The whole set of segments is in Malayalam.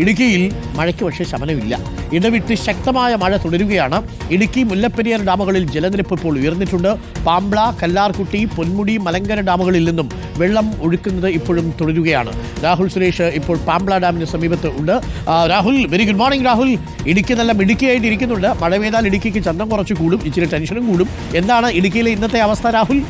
ഇടുക്കിയിൽ മഴയ്ക്ക് പക്ഷേ ശമനമില്ല. ഇടവിട്ട് ശക്തമായ മഴ തുടരുകയാണ്. ഇടുക്കി മുല്ലപ്പെരിയാർ ഡാമുകളിൽ ജലനിരപ്പ് ഇപ്പോൾ ഉയർന്നിട്ടുണ്ട്. പാമ്പ്ള കല്ലാർകുട്ടി പൊന്മുടി മലങ്കര ഡാമുകളിൽ നിന്നും വെള്ളം ഒഴുക്കുന്നത് ഇപ്പോഴും തുടരുകയാണ്. രാഹുൽ സുരേഷ് ഇപ്പോൾ പാമ്പ്ള ഡാമിന് സമീപത്ത് ഉണ്ട്. Rahul very good morning Rahul. Idukki നല്ല മിടുക്കിയായിട്ട് ഇരിക്കുന്നുണ്ട്. മഴ പെയ്താൽ ഇടുക്കിക്ക് ചന്തം കുറച്ച് കൂടും. ഇച്ചിരി ടെൻഷനും കൂടും. എന്താണ് ഇടുക്കിയിലെ ഇന്നത്തെ അവസ്ഥ Rahul?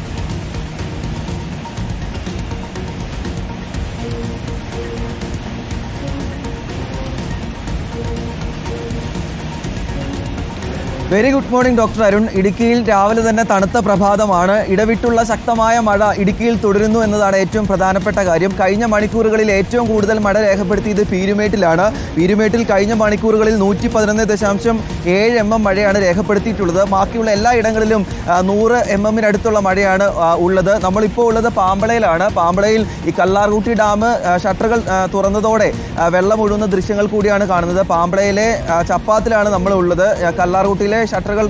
Very good morning doctor Arun ഇടുക്കിയിൽ രാവിലെ തന്നെ തണുത്ത പ്രഭാതമാണ്. ഇടവിട്ടുള്ള ശക്തമായ മഴ ഇടുക്കിയിൽ തുടരുന്നു എന്നതാണ് ഏറ്റവും പ്രധാനപ്പെട്ട കാര്യം. കഴിഞ്ഞ മണിക്കൂറുകളിൽ ഏറ്റവും കൂടുതൽ മഴ രേഖപ്പെടുത്തിയത് പീരുമേട്ടിലാണ്. പീരുമേട്ടിൽ കഴിഞ്ഞ മണിക്കൂറുകളിൽ നൂറ്റി പതിനൊന്ന് ദശാംശം ഏഴ് എം എം മഴയാണ് രേഖപ്പെടുത്തിയിട്ടുള്ളത്. ബാക്കിയുള്ള എല്ലാ ഇടങ്ങളിലും നൂറ് എം എമ്മിനടുത്തുള്ള മഴയാണ് ഉള്ളത്. നമ്മളിപ്പോൾ ഉള്ളത് പാമ്പളയിലാണ്. പാമ്പളയിൽ ഈ കല്ലാർകുട്ടി ഡാം ഷട്ടറുകൾ തുറന്നതോടെ വെള്ളം ഒഴുകുന്ന ദൃശ്യങ്ങൾ കൂടിയാണ് കാണുന്നത്. പാമ്പളയിലെ ചപ്പാത്തിലാണ് നമ്മൾ ഉള്ളത് കല്ലാർകുട്ടിയിലെ ഷട്ടറുകൾ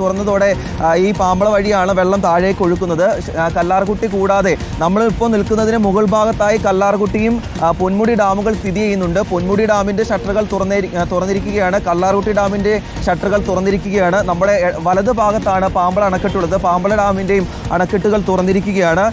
തുറന്നതോടെ ഈ പാമ്പള വഴിയാണ് വെള്ളം താഴേക്ക് ഒഴുക്കുന്നത്. കല്ലാർകുട്ടി കൂടാതെ നമ്മളിപ്പോൾ നിൽക്കുന്നതിന് മുകൾ ഭാഗത്തായി കല്ലാർകുട്ടിയും പൊന്മുടി ഡാമുകൾ സ്ഥിതി ചെയ്യുന്നുണ്ട്. പൊന്മുടി ഡാമിന്റെ ഷട്ടറുകൾ തുറന്നേരി തുറന്നിരിക്കുകയാണ്. കല്ലാർകുട്ടി ഡാമിന്റെ ഷട്ടറുകൾ തുറന്നിരിക്കുകയാണ്. നമ്മുടെ വലത് ഭാഗത്താണ് പാമ്പള അണക്കെട്ടുള്ളത്. പാമ്പള ഡാമിന്റെയും അണക്കെട്ടുകൾ തുറന്നിരിക്കുകയാണ്.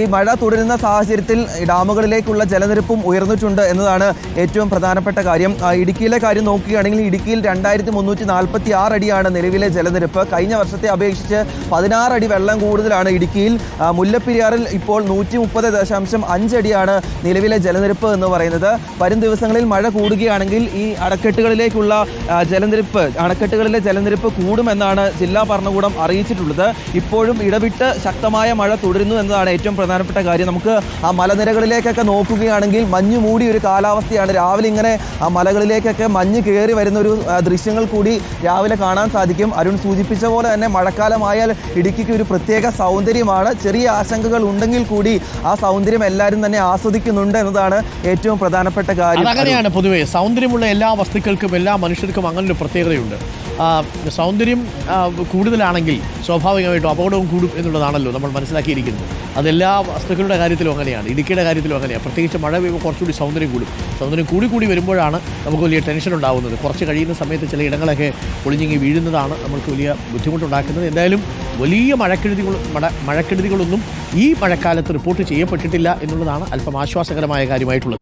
ഈ മഴ തുടരുന്ന സാഹചര്യത്തിൽ ഡാമുകളിലേക്കുള്ള ജലനിരപ്പും ഉയർന്നിട്ടുണ്ട് എന്നതാണ് ഏറ്റവും പ്രധാനപ്പെട്ട കാര്യം. ഇടുക്കിയിലെ കാര്യം നോക്കുകയാണെങ്കിൽ ഇടുക്കിയിൽ രണ്ടായിരത്തി മുന്നൂറ്റി നാൽപ്പത്തി ആറ് അടിയാണ് നിലവിലെ ജലനിരപ്പ് കഴിഞ്ഞ വർഷത്തെ അപേക്ഷിച്ച് പതിനാറ് അടി വെള്ളം കൂടുതലാണ് ഇടുക്കിയിൽ. മുല്ലപ്പെരിയാറിൽ ഇപ്പോൾ നൂറ്റി മുപ്പത് ദശാംശം അഞ്ചടിയാണ് നിലവിലെ ജലനിരപ്പ് എന്ന് പറയുന്നത്. വരും ദിവസങ്ങളിൽ മഴ കൂടുകയാണെങ്കിൽ ഈ അണക്കെട്ടുകളിലേക്കുള്ള ജലനിരപ്പ് അണക്കെട്ടുകളിലെ ജലനിരപ്പ് കൂടുമെന്നാണ് ജില്ലാ ഭരണകൂടം അറിയിച്ചിട്ടുള്ളത്. ഇപ്പോഴും ഇടവിട്ട് ശക്തമായ മഴ തുടരുന്നു എന്നതാണ് ഏറ്റവും പ്രധാനപ്പെട്ട കാര്യം. നമുക്ക് ആ മലനിരകളിലേക്കൊക്കെ നോക്കുകയാണെങ്കിൽ മഞ്ഞു മൂടി ഒരു കാലാവസ്ഥയാണ്. രാവിലെ ഇങ്ങനെ ആ മലകളിലേക്കൊക്കെ മഞ്ഞ് കയറി വരുന്ന ഒരു ദൃശ്യങ്ങൾ കൂടി രാവിലെ കാണാൻ സാധിക്കും. അരുൺ സൂചിപ്പിച്ച പോലെ തന്നെ മഴക്കാലമായാൽ ഇടുക്കിക്ക് ഒരു പ്രത്യേക സൗന്ദര്യമാണ്. ചെറിയ ആശങ്കകൾ ഉണ്ടെങ്കിൽ കൂടി ആ സൗന്ദര്യം എല്ലാവരും തന്നെ ആസ്വദിക്കുന്നുണ്ട് എന്നതാണ് ഏറ്റവും പ്രധാനപ്പെട്ട കാര്യം. അങ്ങനെയാണ് പൊതുവേ. സൗന്ദര്യമുള്ള എല്ലാ വസ്തുക്കൾക്കും എല്ലാ മനുഷ്യർക്കും അങ്ങനെ ഒരു പ്രത്യേകതയുണ്ട്. സൗന്ദര്യം കൂടുതലാണെങ്കിൽ സ്വാഭാവികമായിട്ടും അപകടവും കൂടും എന്നുള്ളതാണല്ലോ നമ്മൾ മനസ്സിലാക്കിയിരിക്കുന്നത്. അതെല്ലാ വസ്തുക്കളുടെ കാര്യത്തിലും അങ്ങനെയാണ് ഇടുക്കിയുടെ കാര്യത്തിലും അങ്ങനെയാണ്. പ്രത്യേകിച്ച് മഴ പെയ്യുമ്പോൾ കുറച്ചുകൂടി സൗന്ദര്യം കൂടും. സൗന്ദര്യം കൂടി കൂടി വരുമ്പോഴാണ് നമുക്ക് വലിയ ടെൻഷൻ ഉണ്ടാകുന്നത് കുറച്ച് കഴിയുന്ന സമയത്ത് ചില ഇടങ്ങളൊക്കെ പൊളിഞ്ഞിങ്ങി വീഴുന്നതാണ് നമുക്ക് വലിയ ബുദ്ധിമുട്ടുണ്ടാക്കുന്നത്. എന്തായാലും വലിയ മഴക്കെടുതികൾ മഴ മഴക്കെടുതികളൊന്നും ഈ മഴക്കാലത്ത് റിപ്പോർട്ട് ചെയ്യപ്പെട്ടിട്ടില്ല എന്നുള്ളതാണ് അല്പം ആശ്വാസകരമായ കാര്യമായിട്ടുള്ളത്.